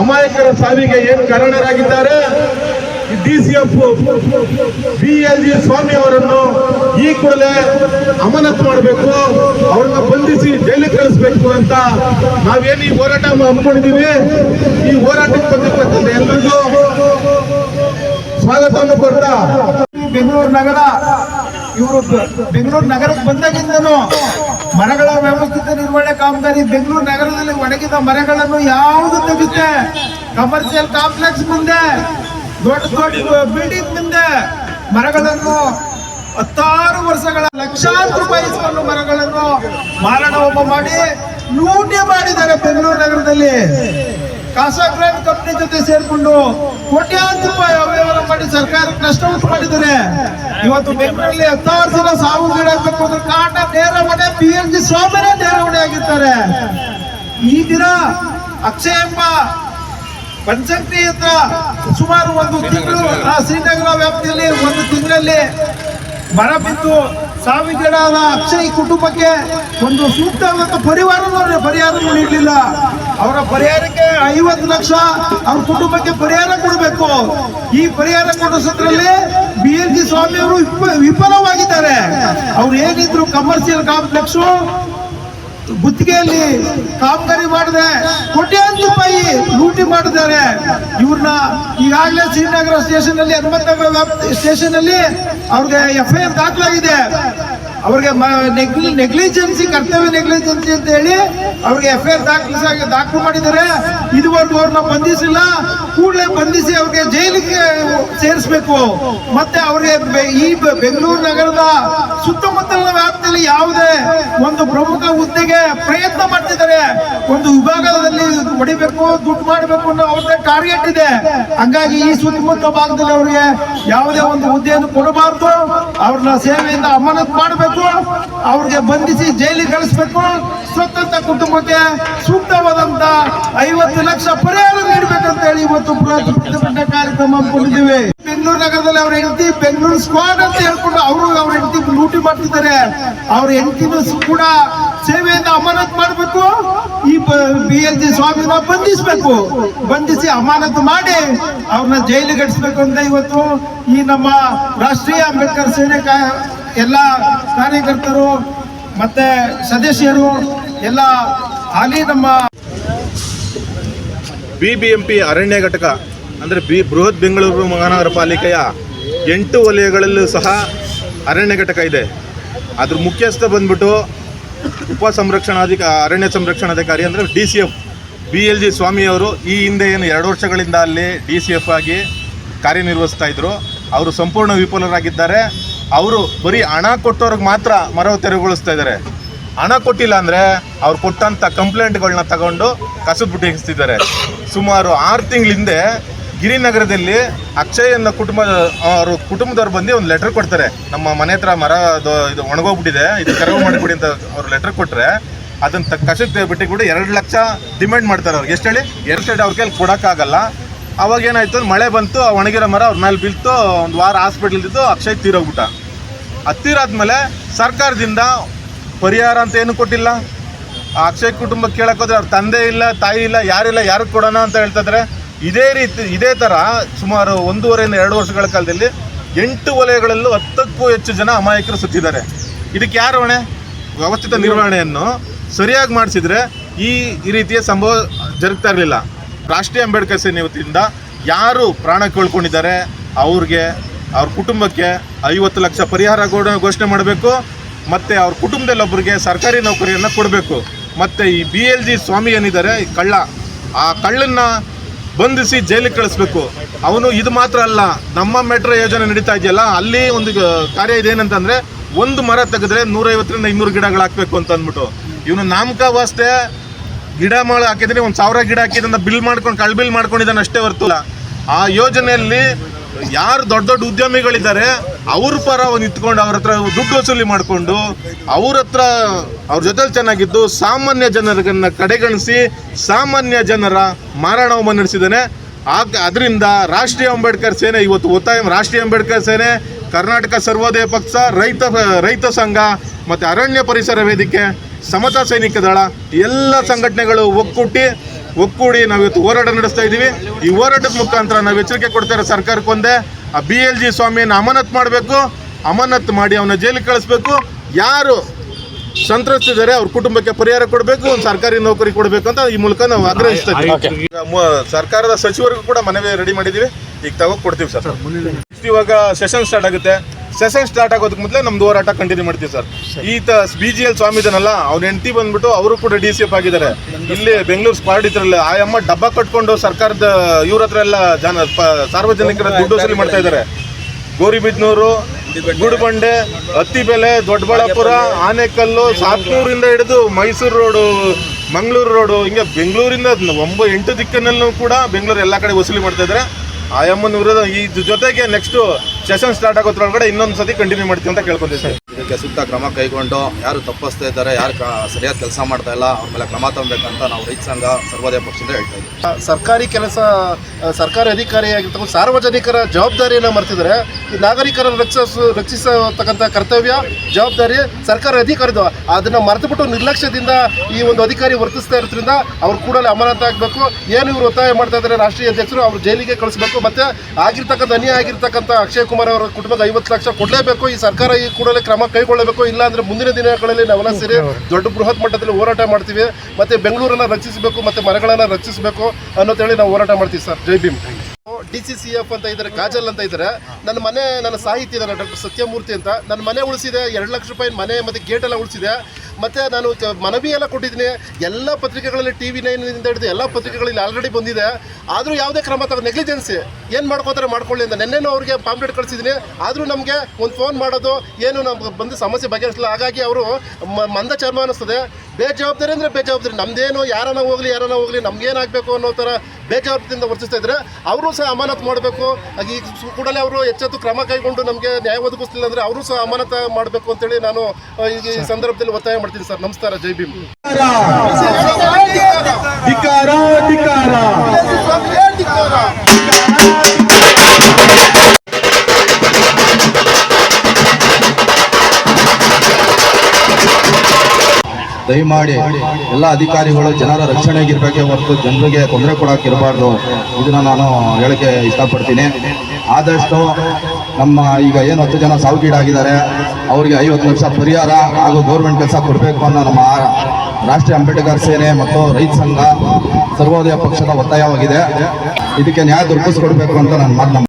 ಅಮಾಯಕರ ಸಾವಿಗೆ ಏನು ಕಾರಣರಾಗಿದ್ದಾರೆ? D C F, B L G Swamy ಅವರನ್ನು ಈ ಕೂಡಲೇ ಅಮಾನತ್ ಮಾಡಬೇಕು, ಅವ್ರನ್ನ ಬಂಧಿಸಿ ಜೈಲಿಗೆ ಕಳಿಸ್ಬೇಕು ಅಂತ ನಾವೇನು ಈ ಹೋರಾಟ ಹಮ್ಮಿಕೊಂಡಿದ್ದೀವಿ? ಈ ಹೋರಾಟಕ್ಕೆ ಬಂದಿರ್ತಕ್ಕಂಥ ಎಲ್ಲರಿಗೂ ಸ್ವಾಗತವನ್ನು ಕೊಡ್ತಾ ಬೆಂಗಳೂರು ನಗರ, ಇವರು ಬೆಂಗಳೂರು ನಗರಕ್ಕೆ ಬಂದಾಗಿಂದನು ಮರಗಳ ವ್ಯವಸ್ಥಿತ ನಿರ್ವಹಣೆ ಕಾಮಗಾರಿ ಬೆಂಗಳೂರು ನಗರದಲ್ಲಿ ಒಣಗಿದ ಮರಗಳನ್ನು ಯಾವುದು ತೆಗುತ್ತೆ ಕಮರ್ಷಿಯಲ್ ಕಾಂಪ್ಲೆಕ್ಸ್ ಮುಂದೆ, ದೊಡ್ಡ ದೊಡ್ಡ ಬಿಲ್ಡಿಂಗ್ ಮುಂದೆ ಮರಗಳನ್ನು ಹತ್ತಾರು ವರ್ಷಗಳ ಲಕ್ಷಾಂತರ ರೂಪಾಯಿ ಮರಗಳನ್ನು ಮಾರಾಟ ಹೋಮ ಮಾಡಿ ಲೂಟಿ ಮಾಡಿದ್ದಾರೆ ಬೆಂಗಳೂರು ನಗರದಲ್ಲಿ. ಕಾಸಾ ಗ್ರ್ಯಾಂಡ್ ಕಂಪನಿ ಜೊತೆ ಸೇರಿಕೊಂಡು ಕೋಟ್ಯಾಂತರ ರೂಪಾಯಿ ಅವ್ಯವಹಾರ ಮಾಡಿ ಸರ್ಕಾರಕ್ಕೆ ನಷ್ಟ ಉಂಟು ಮಾಡಿದ್ದಾರೆ. ಇವತ್ತು ಬೆಂಗಳೂರಲ್ಲಿ ಹತ್ತಾರು ಜನ ಸಾವು ಗೀಡಾಗಬೇಕು ಕಾರಣ ನೇರ ಹೊಣೆ ಪಿ ಎಲ್ ಜಿ ಸ್ವಾಮಿನೇ ನೇರ ಹೊಣೆ ಆಗಿರ್ತಾರೆ. ಈ ದಿನ ಅಕ್ಷಯ ಎಂಬ ಹತ್ರ ಸುಮಾರು ಒಂದು ತಿಂಗಳು ಆ ಶ್ರೀನಗರ ವ್ಯಾಪ್ತಿಯಲ್ಲಿ ಒಂದು ತಿಂಗಳಲ್ಲಿ ಮರ ಬಿದ್ದು ಸಾವಿಗೀಡಾದ ಅಕ್ಷಯ್ ಕುಟುಂಬಕ್ಕೆ ಒಂದು ಸೂಕ್ತವಾದ ಪರಿವಾರವನ್ನು ಪರಿಹಾರ ನೀಡಲಿಲ್ಲ. ಅವರ ಪರಿಹಾರಕ್ಕೆ ಐವತ್ತು ಲಕ್ಷ ಅವ್ರ ಕುಟುಂಬಕ್ಕೆ ಪರಿಹಾರ ಕೊಡಬೇಕು. ಈ ಪರಿಹಾರ ಕೊಡಿಸೋದ್ರಲ್ಲಿ ಬಿ ಎಲ್ ಜಿ ಸ್ವಾಮಿ ಅವರು ವಿಫಲವಾಗಿದ್ದಾರೆ. ಅವ್ರು ಏನಿದ್ರು ಕಮರ್ಷಿಯಲ್ ಕಾಂಪ್ಲೆಕ್ಸ್ ಗುತ್ತಿಗೆಯಲ್ಲಿ ಕಾಮಗಾರಿ ಮಾಡಿದೆ. ಕೋಟ್ಯಾಂತರ ರೂಪಾಯಿ ಲೂಟಿ ಮಾಡಿದ್ದಾರೆ. ಇವ್ರನ್ನ ಈಗಾಗಲೇ ಶ್ರೀನಗರ ಸ್ಟೇಷನ್ ಅಲ್ಲಿ ಹನುಮಂತನಗರ ಸ್ಟೇಷನ್ ಅಲ್ಲಿ ಅವ್ರಿಗೆ ಎಫ್ ಐ ಆರ್ ದಾಖಲಾಗಿದೆ. ಅವ್ರಿಗೆ ನೆಗ್ಲಿಜೆನ್ಸಿ, ಕರ್ತವ್ಯ ನೆಗ್ಲಿಜೆನ್ಸಿ ಅಂತ ಹೇಳಿ ಅವ್ರಿಗೆ ಎಫ್ ಐ ಆರ್ ದಾಖಲಿಸಿ ದಾಖಲು ಮಾಡಿದ್ದಾರೆ. ಇದುವರೆಗೂ ಅವ್ರನ್ನ ಬಂಧಿಸಿಲ್ಲ. ಕೂಡಲೇ ಬಂಧಿಸಿ ಅವ್ರಿಗೆ ಜೈಲಿಗೆ ಸೇರಿಸಬೇಕು. ಮತ್ತೆ ಅವ್ರಿಗೆ ಈ ಬೆಂಗಳೂರು ನಗರದ ಸುತ್ತಮುತ್ತಲಿನ ವ್ಯಾಪ್ತಿಯಲ್ಲಿ ಯಾವುದೇ ಒಂದು ಪ್ರಮುಖ ಹುದ್ದೆಗೆ ಪ್ರಯತ್ನ ಒಂದು ವಿಭಾಗದಲ್ಲಿ ಹೊಡಿಬೇಕು, ದುಡ್ಡು ಮಾಡಬೇಕು ಅನ್ನೋ ಅವ್ರದ್ದೇ ಟಾರ್ಗೆಟ್ ಇದೆ. ಹಂಗಾಗಿ ಈ ಸುತ್ತಮುತ್ತ ಭಾಗದಲ್ಲಿ ಅವರಿಗೆ ಯಾವುದೇ ಒಂದು ಹುದ್ದೆಯನ್ನು ಕೊಡಬಾರ್ದು. ಅವ್ರನ್ನ ಸೇವೆಯಿಂದ ಅಮಾನತ್ ಮಾಡಬೇಕು. ಅವ್ರಿಗೆ ಬಂಧಿಸಿ ಜೈಲಿಗೆ ಕಳಿಸ್ಬೇಕು. ಸ್ವತಂತ್ರ ಕುಟುಂಬಕ್ಕೆ ಸೂಕ್ತವಾದಂತ ಐವತ್ತು ಲಕ್ಷ ಪರಿಹಾರ ನೀಡಬೇಕಂತ ಹೇಳಿ ಇವತ್ತು ಪ್ರತಿಭಟನೆ ಕಾರ್ಯಕ್ರಮ ಹಮ್ಮಿಕೊಂಡಿದ್ದೀವಿ. ಬೆಂಗಳೂರು ನಗರದಲ್ಲಿ ಅವ್ರ ಹೆಂಡತಿ ಬೆಂಗಳೂರು ಸ್ಕ್ವಾಡ್ ಅಂತ ಹೇಳ್ಕೊಂಡು ಅವರು ಅವ್ರ ಹೆಂಡತಿ ಲೂಟಿ ಮಾಡ್ತಿದ್ದಾರೆ. ಅವ್ರ ಹೆಂಡತಿನೂ ಕೂಡ ಸೇವೆಯಿಂದ ಅಮಾನತ್ ಮಾಡಬೇಕು, ಈ ಬಿ ಎಲ್ ಜಿ ಸ್ವಾಮಿ ಬಂಧಿಸಬೇಕು. ಬಂಧಿಸಿ ಅಮಾನತು ಮಾಡಿ, ಅವ್ರನ್ನ ಜೈಲಿಗೆ ಗಡಿಸ್ಬೇಕು ಅಂತ ಇವತ್ತು ಈ ನಮ್ಮ ರಾಷ್ಟ್ರೀಯ ಅಂಬೇಡ್ಕರ್ ಸೇನೆ ಎಲ್ಲ ಕಾರ್ಯಕರ್ತರು ಮತ್ತೆ ಸದಸ್ಯರು, ಎಲ್ಲ ಹಾಲಿ ನಮ್ಮ ಬಿ ಬಿ ಎಂ ಪಿ ಅರಣ್ಯ ಘಟಕ, ಅಂದರೆ ಬಿ, ಬೃಹತ್ ಬೆಂಗಳೂರು ಮಹಾನಗರ ಪಾಲಿಕೆಯ ಎಂಟು ವಲಯಗಳಲ್ಲೂ ಸಹ ಅರಣ್ಯ ಘಟಕ ಇದೆ. ಅದ್ರ ಮುಖ್ಯಸ್ಥ ಬಂದ್ಬಿಟ್ಟು ಉಪ ಸಂರಕ್ಷಣಾಧಿಕ ಅರಣ್ಯ ಸಂರಕ್ಷಣಾಧಿಕಾರಿ ಅಂದರೆ D C F. B L G ಸ್ವಾಮಿಯವರು ಈ ಹಿಂದೆ ಏನು ಎರಡು ವರ್ಷಗಳಿಂದ ಅಲ್ಲಿ ಡಿ ಸಿ ಎಫ್ ಆಗಿ ಕಾರ್ಯನಿರ್ವಹಿಸ್ತಾ ಇದ್ದರು ಅವರು ಸಂಪೂರ್ಣ ವಿಫಲರಾಗಿದ್ದಾರೆ. ಅವರು ಬರೀ ಹಣ ಕೊಟ್ಟವ್ರಿಗೆ ಮಾತ್ರ ಮರ ತೆರವುಗೊಳಿಸ್ತಾ ಇದ್ದಾರೆ. ಹಣ ಕೊಟ್ಟಿಲ್ಲ ಅಂದರೆ ಅವ್ರು ಕೊಟ್ಟಂಥ ಕಂಪ್ಲೇಂಟ್ಗಳನ್ನ ತಗೊಂಡು ಕಸದ ಸುಮಾರು ಆರು ತಿಂಗಳ ಹಿಂದೆ ಗಿರಿನಗರದಲ್ಲಿ ಅಕ್ಷಯ್ ಅನ್ನೋ ಕುಟುಂಬ ಅವರು ಕುಟುಂಬದವ್ರು ಬಂದು ಒಂದು ಲೆಟರ್ ಕೊಡ್ತಾರೆ. ನಮ್ಮ ಮನೆ ಹತ್ರ ಮರ ಅದು ಇದು ಒಣಗೋಗ್ಬಿಟ್ಟಿದೆ, ಇದು ಕರವು ಮಾಡಿಬಿಡಿ ಅಂತ ಅವರು ಲೆಟರ್ ಕೊಟ್ಟರೆ ಅದನ್ನು ತಕ್ಕ ಕಸಕ್ಕೆ ಬಿಟ್ಟು ಕೂಡ ಎರಡು ಲಕ್ಷ ಡಿಮ್ಯಾಂಡ್ ಮಾಡ್ತಾರೆ ಅವ್ರಿಗೆ. ಎಷ್ಟು ಹೇಳಿ? ಎರಡು ಸೈಡ್ ಅವ್ರ ಕೈಲಿ ಕೊಡೋಕ್ಕಾಗಲ್ಲ. ಅವಾಗ ಏನಾಯ್ತು ಮಳೆ ಬಂತು, ಆ ಒಣಗಿರೋ ಮರ ಅವ್ರ ಮೇಲೆ ಬೀಳ್ತು, ಒಂದು ವಾರ ಹಾಸ್ಪಿಟ್ಲಿದ್ದು ಅಕ್ಷಯ್ ತೀರೋಗ್ಬಿಟ್ಟ. ಹತ್ತಿರಾದ್ಮೇಲೆ ಸರ್ಕಾರದಿಂದ ಪರಿಹಾರ ಅಂತ ಏನು ಕೊಟ್ಟಿಲ್ಲ. ಅಕ್ಷಯ್ ಕುಟುಂಬ ಕೇಳೋಕ್ಕೋದ್ರೆ ಅವ್ರ ತಂದೆ ಇಲ್ಲ, ತಾಯಿ ಇಲ್ಲ, ಯಾರಿಲ್ಲ, ಯಾರಿಗೆ ಕೊಡೋಣ ಅಂತ ಹೇಳ್ತಿದ್ರೆ ಇದೇ ರೀತಿ, ಇದೇ ಥರ ಸುಮಾರು ಒಂದೂವರೆಯಿಂದ ಎರಡು ವರ್ಷಗಳ ಕಾಲದಲ್ಲಿ ಎಂಟು ವಲಯಗಳಲ್ಲೂ ಹತ್ತಕ್ಕೂ ಹೆಚ್ಚು ಜನ ಅಮಾಯಕರು ಸುತ್ತಿದ್ದಾರೆ. ಇದಕ್ಕೆ ಯಾರು ಹೊಣೆ? ವ್ಯವಸ್ಥಿತ ನಿರ್ವಹಣೆಯನ್ನು ಸರಿಯಾಗಿ ಮಾಡಿಸಿದ್ರೆ ಈ ರೀತಿಯ ಸಂಭವ ಜರುಗ್ತಾ ಇರಲಿಲ್ಲ. ರಾಷ್ಟ್ರೀಯ ಅಂಬೇಡ್ಕರ್ ಸೇನೆ ಯಾರು ಪ್ರಾಣ ಕಳ್ಕೊಂಡಿದ್ದಾರೆ? ಅವ್ರಿಗೆ, ಅವ್ರ ಕುಟುಂಬಕ್ಕೆ ಐವತ್ತು ಲಕ್ಷ ಪರಿಹಾರ ಘೋಷಣೆ ಮಾಡಬೇಕು. ಮತ್ತು ಅವ್ರ ಕುಟುಂಬದಲ್ಲೊಬ್ಬರಿಗೆ ಸರ್ಕಾರಿ ನೌಕರಿಯನ್ನು ಕೊಡಬೇಕು. ಮತ್ತು ಈ ಬಿ ಎಲ್ ಜಿ ಸ್ವಾಮಿ ಏನಿದ್ದಾರೆ ಕಳ್ಳ, ಆ ಕಳ್ಳನ್ನ ಬಂಧಿಸಿ ಜೈಲಿಗೆ ಕಳಿಸ್ಬೇಕು. ಅವನು ಇದು ಮಾತ್ರ ಅಲ್ಲ, ನಮ್ಮ ಮೆಟ್ರೋ ಯೋಜನೆ ನಡೀತಾ ಇದೆಯಲ್ಲ, ಅಲ್ಲಿ ಒಂದು ಕಾರ್ಯ ಇದೇನಂತಂದರೆ ಒಂದು ಮರ ತೆಗೆದ್ರೆ ನೂರೈವತ್ತರಿಂದ ಇನ್ನೂರು ಗಿಡಗಳು ಹಾಕಬೇಕು ಅಂತ ಅಂದ್ಬಿಟ್ಟು. ಇವನು ನಾಮಕ ವಾಸ್ತೆ ಗಿಡ ಮಾಡಿ ಹಾಕಿದ್ರೆ ಒಂದು ಸಾವಿರ ಗಿಡ ಹಾಕಿದ್ರೆ ಬಿಲ್ ಮಾಡ್ಕೊಂಡು, ಕಳ್ ಬಿಲ್ ಮಾಡ್ಕೊಂಡಿದ್ದಾನೆ ಅಷ್ಟೇ ಹೊರತು ಆ ಯೋಜನೆಯಲ್ಲಿ ಯಾರು ದೊಡ್ಡ ದೊಡ್ಡ ಉದ್ಯಮಿಗಳಿದ್ದಾರೆ, ಅವ್ರ ಪರ ನಿಂತ್ಕೊಂಡು ಅವ್ರ ಹತ್ರ ದುಡ್ಡು ವಸೂಲಿ ಮಾಡಿಕೊಂಡು, ಅವ್ರ ಹತ್ರ ಅವ್ರ ಜೊತೆಲಿ ಚೆನ್ನಾಗಿದ್ದು ಸಾಮಾನ್ಯ ಜನರನ್ನ ಕಡೆಗಣಿಸಿ ಸಾಮಾನ್ಯ ಜನರ ಮಾರಾಣ ಹೋಮ ನಡೆಸಿದ್ದಾನೆ. ಆಗ ಅದರಿಂದ ರಾಷ್ಟ್ರೀಯ ಅಂಬೇಡ್ಕರ್ ಸೇನೆ ಇವತ್ತು ಒತ್ತಾಯ, ರಾಷ್ಟ್ರೀಯ ಅಂಬೇಡ್ಕರ್ ಸೇನೆ, ಕರ್ನಾಟಕ ಸರ್ವೋದಯ ಪಕ್ಷ, ರೈತ ರೈತ ಸಂಘ ಮತ್ತು ಅರಣ್ಯ ಪರಿಸರ ವೇದಿಕೆ, ಸಮತಾ ಸೈನಿಕ ದಳ ಎಲ್ಲ ಸಂಘಟನೆಗಳು ಒಕ್ಕೂಟಿ ಒಕ್ಕೂಡಿ ನಾವು ಇವತ್ತು ಹೋರಾಟ ನಡೆಸ್ತಾ ಇದ್ದೀವಿ. ಈ ಹೋರಾಟದ ಮುಖಾಂತರ ನಾವು ಎಚ್ಚರಿಕೆ ಕೊಡ್ತಾ ಇರೋ ಸರ್ಕಾರಕ್ಕೆ ಒಂದೇ, ಆ ಬಿ ಎಲ್ ಜಿ ಸ್ವಾಮಿಯನ್ನು ಅಮಾನತ್ ಮಾಡಬೇಕು. ಅಮಾನತ್ ಮಾಡಿ ಅವನ ಜೈಲಿಗೆ ಕಳಿಸ್ಬೇಕು. ಯಾರು ಸಂತ್ರಸ್ತಿದ್ದಾರೆ ಅವ್ರ ಕುಟುಂಬಕ್ಕೆ ಪರಿಹಾರ ಕೊಡಬೇಕು ಒಂದು ಸರ್ಕಾರಿ ನೌಕರಿ ಕೊಡಬೇಕು ಅಂತ ಈ ಮೂಲಕ ನಾವು ಆಗ್ರಹಿಸ್ತೀವಿ ಈಗ ಸರ್ಕಾರದ ಸಚಿವರಿಗೂ ಕೂಡ ಮನವಿ ರೆಡಿ ಮಾಡಿದ್ದೀವಿ ಈಗ ತಗೋ ಕೊಡ್ತೀವಿ ಸರ್. ಇವಾಗ ಸೆಷನ್ ಸ್ಟಾರ್ಟ್ ಆಗುತ್ತೆ. ಸೆಷನ್ ಸ್ಟಾರ್ಟ್ ಆಗೋದಕ್ಕೆ ಮೊದಲೇ ನಮ್ದು ಹೋರಾಟ ಕಂಟಿನ್ಯೂ ಮಾಡ್ತೀವಿ ಸರ್. ಈತ ಬಿ ಜಿ ಎಲ್ ಸ್ವಾಮಿ ಇದನ್ನಲ್ಲ ಅವ್ನ ಹೆಂಡತಿ ಬಂದ್ಬಿಟ್ಟು ಅವರು ಕೂಡ ಡಿ ಸಿ ಎಫ್ ಆಗಿದ್ದಾರೆ. ಇಲ್ಲಿ ಬೆಂಗಳೂರು ಸ್ಕ್ವಾಡ್ ಇದ್ರಲ್ಲಿ ಆ ಅಮ್ಮ ಡಬ್ಬ ಕಟ್ಕೊಂಡು ಸರ್ಕಾರದ ಇವ್ರ ಹತ್ರ ಎಲ್ಲ ಜನ ಸಾರ್ವಜನಿಕರ ದುಡ್ಡು ವಸೂಲಿ ಮಾಡ್ತಾ ಇದ್ದಾರೆ. ಗೋರಿಬಿದ್ನೂರು ಗುಡುಬಂಡೆ. ಅತ್ತಿಬೆಲೆ ದೊಡ್ಡಬಳ್ಳಾಪುರ ಆನೆಕಲ್ಲು ಸಾತ್ನೂರಿಂದ ಹಿಡಿದು ಮೈಸೂರು ರೋಡು ಮಂಗಳೂರು ರೋಡು ಹಿಂಗೆ ಬೆಂಗಳೂರಿಂದ ಒಂಬ ಎಂಟು ದಿಕ್ಕಿನಲ್ಲೂ ಕೂಡ ಬೆಂಗಳೂರು ಎಲ್ಲ ಕಡೆ ವಸೂಲಿ ಮಾಡ್ತಾ ಇದ್ದಾರೆ. ಆಯಮ್ಮನ ವಿರೋಧ ಈ ಜೊತೆಗೆ ನೆಕ್ಸ್ಟ್ ಸೆಷನ್ ಸ್ಟಾರ್ಟ್ ಆಗೋದ್ರೊಳಗಡೆ ಇನ್ನೊಂದು ಸತಿ ಕಂಟಿನ್ಯೂ ಮಾಡ್ತೀವಿ ಅಂತ ಕೇಳ್ಕೊಂತೀವಿ ಸರ್. ಇದಕ್ಕೆ ಸೂಕ್ತ ಕ್ರಮ ಕೈಗೊಂಡು ಯಾರು ತಪ್ಪಿಸ್ತಾ ಇದ್ದಾರೆ ಯಾರು ಸರಿಯಾದ ಕೆಲಸ ಮಾಡ್ತಾ ಇಲ್ಲ ಅವ್ರ ಮೇಲೆ ಕ್ರಮ ತಗೊಬೇಕಂತ ನಾವು ರೈತ ಸಂಘ ಸರ್ವೋದಯ ಪಕ್ಷದಿಂದ ಹೇಳ್ತಾ ಇದ್ದೀವಿ. ಸರ್ಕಾರಿ ಕೆಲಸ ಸರ್ಕಾರಿ ಅಧಿಕಾರಿಯಾಗಿರ್ತಕ್ಕಂಥ ಸಾರ್ವಜನಿಕರ ಜವಾಬ್ದಾರಿಯನ್ನು ಮರ್ತಿದ್ರೆ ಈ ನಾಗರಿಕರ ರಕ್ಷಿಸ ರಕ್ಷಿಸತಕ್ಕಂಥ ಕರ್ತವ್ಯ ಜವಾಬ್ದಾರಿ ಸರ್ಕಾರ ಅಧಿಕಾರಿದ. ಅದನ್ನು ಮರೆತುಬಿಟ್ಟು ನಿರ್ಲಕ್ಷ್ಯದಿಂದ ಈ ಒಂದು ಅಧಿಕಾರಿ ವರ್ತಿಸ್ತಾ ಇರೋದ್ರಿಂದ ಅವ್ರು ಕೂಡಲೇ ಅಮಾನತ ಆಗಬೇಕು. ಏನು ಇವರು ಒತ್ತಾಯ ಮಾಡ್ತಾ ಇದ್ದಾರೆ ರಾಷ್ಟ್ರೀಯ ಅಧ್ಯಕ್ಷರು ಅವ್ರು ಜೈಲಿಗೆ ಕಳಿಸ್ಬೇಕು. ಮತ್ತೆ ಆಗಿರ್ತಕ್ಕಂಥ ಅನ್ಯಾಯ ಆಗಿರ್ತಕ್ಕಂಥ ಅಕ್ಷಯ್ ಕುಮಾರ್ ಅವರ ಕುಟುಂಬಕ್ಕೆ ಐವತ್ತು ಲಕ್ಷ ಕೊಡಲೇಬೇಕು. ಈ ಸರ್ಕಾರ ಈ ಕೂಡಲೇ ಕ್ರಮ ಕೈಗೊಳ್ಳಬೇಕು. ಇಲ್ಲ ಅಂದ್ರೆ ಮುಂದಿನ ದಿನಗಳಲ್ಲಿ ನಾವೆಲ್ಲ ಸೇರಿ ದೊಡ್ಡ ಬೃಹತ್ ಮಟ್ಟದಲ್ಲಿ ಹೋರಾಟ ಮಾಡ್ತೀವಿ. ಮತ್ತೆ ಬೆಂಗಳೂರನ್ನ ರಕ್ಷಿಸಬೇಕು ಮತ್ತೆ ಮರಗಳನ್ನ ರಕ್ಷಿಸಬೇಕು ಅನ್ನೋತೇಳಿ ನಾವು ಹೋರಾಟ ಮಾಡ್ತೀವಿ ಸರ್. ಜೈ Bhim. D C C F ಅಂತ ಇದ್ದಾರೆ, ಕಾಜಲ್ ಅಂತ ಇದ್ದಾರೆ. ನನ್ನ ಮನೆ, ನನ್ನ ಸಾಹಿತಿ ನಾನು ಡಾಕ್ಟರ್ ಸತ್ಯಮೂರ್ತಿ ಅಂತ. ನನ್ನ ಮನೆ ಉಳಿಸಿದೆ, ಎರಡು ಲಕ್ಷ ರೂಪಾಯಿ ಮನೆ ಮತ್ತು ಗೇಟ್ ಎಲ್ಲ ಉಳಿಸಿದೆ. ಮತ್ತು ನಾನು ಮನವಿ ಎಲ್ಲ ಕೊಟ್ಟಿದ್ದೀನಿ. ಎಲ್ಲ ಪತ್ರಿಕೆಗಳಲ್ಲಿ ಟಿ ವಿ ನೈನಿಂದ ಹಿಡಿದು ಎಲ್ಲ ಪತ್ರಿಕೆಗಳಲ್ಲಿ ಆಲ್ರೆಡಿ ಬಂದಿದೆ. ಆದರೂ ಯಾವುದೇ ಕ್ರಮ ತಗೋ ನೆಗ್ಲಿಜೆನ್ಸಿ ಏನು ಮಾಡ್ಕೋತಾರೆ ಮಾಡ್ಕೊಳ್ಳಿ ಅಂತ. ನೆನ್ನೆನೂ ಅವ್ರಿಗೆ ಪಾಂಪ್ಲೆಟ್ ಕಳಿಸಿದ್ದೀನಿ. ಆದರೂ ನಮಗೆ ಒಂದು ಫೋನ್ ಮಾಡೋದು ಏನು ನಮ್ಗೆ ಬಂದು ಸಮಸ್ಯೆ ಬಗೆಹರಿಸಲ್ಲ ಹಾಗಾಗಿ ಅವರು ಮಂದ ಚರ್ಮ ಅನ್ನಿಸ್ತದೆ ಬೇಜವಾಬ್ದಾರಿ ಅಂದರೆ ಬೇಜವಾಬ್ದಾರಿ. ನಮ್ದೇನು ಯಾರನ್ನ ಹೋಗಲಿ ಯಾರನ್ನ ಹೋಗಲಿ ನಮ್ಗೇನಾಗಬೇಕು ಅನ್ನೋ ಥರ ಬೇಜವಾಬ್ದಾರಿಯಿಂದ ವರ್ತಿಸ್ತಾ ಇದ್ದರೆ ಅವರು ಸಹ ಅಮಾನತ್ ಮಾಡಬೇಕು. ಈಗ ಕೂಡಲೇ ಅವರು ಹೆಚ್ಚೆತ್ತು ಕ್ರಮ ಕೈಗೊಂಡು ನಮಗೆ ನ್ಯಾಯ ಒದಗಿಸ್ಲಿಲ್ಲ ಅಂದರೆ ಅವರು ಸಹ ಅಮಾನತ ಮಾಡಬೇಕು ಅಂತೇಳಿ ನಾನು ಈ ಸಂದರ್ಭದಲ್ಲಿ ಒತ್ತಾಯ ಮಾಡ್ತೀನಿ ಸರ್. ನಮಸ್ಕಾರ, ಜೈ ಭೀಮ್. ದಯಮಾಡಿ ಎಲ್ಲ ಅಧಿಕಾರಿಗಳು, ಜನರ ರಕ್ಷಣೆಗಿರ್ಬೇಕೆ ಹೊರತು ಜನರಿಗೆ ತೊಂದರೆ ಕೊಡೋಕೆ ಇದನ್ನು ಇದನ್ನ ನಾನು ಹೇಳಕ್ಕೆ ಇಷ್ಟಪಡ್ತೀನಿ. ಆದಷ್ಟು ನಮ್ಮ ಈಗ ಏನು ಹತ್ತು ಜನ ಸಾವಿಗೀಡಾಗಿದ್ದಾರೆ ಅವರಿಗೆ ಐವತ್ತು ಲಕ್ಷ ಪರಿಹಾರ ಹಾಗೂ ಗೌರ್ಮೆಂಟ್ ಕೆಲಸ ಕೊಡಬೇಕು ಅನ್ನೋ ನಮ್ಮ ರಾಷ್ಟ್ರೀಯ ಅಂಬೇಡ್ಕರ್ ಸೇನೆ ಮತ್ತು ರೈತ ಸಂಘ ಸರ್ವೋದಯ ಪಕ್ಷದ ಒತ್ತಾಯವಾಗಿದೆ. ಇದಕ್ಕೆ ನ್ಯಾಯ ದೊರಕಿಸ್ಕೊಡ್ಬೇಕು ಅಂತ ನಾನು ಮಾತನ್ನ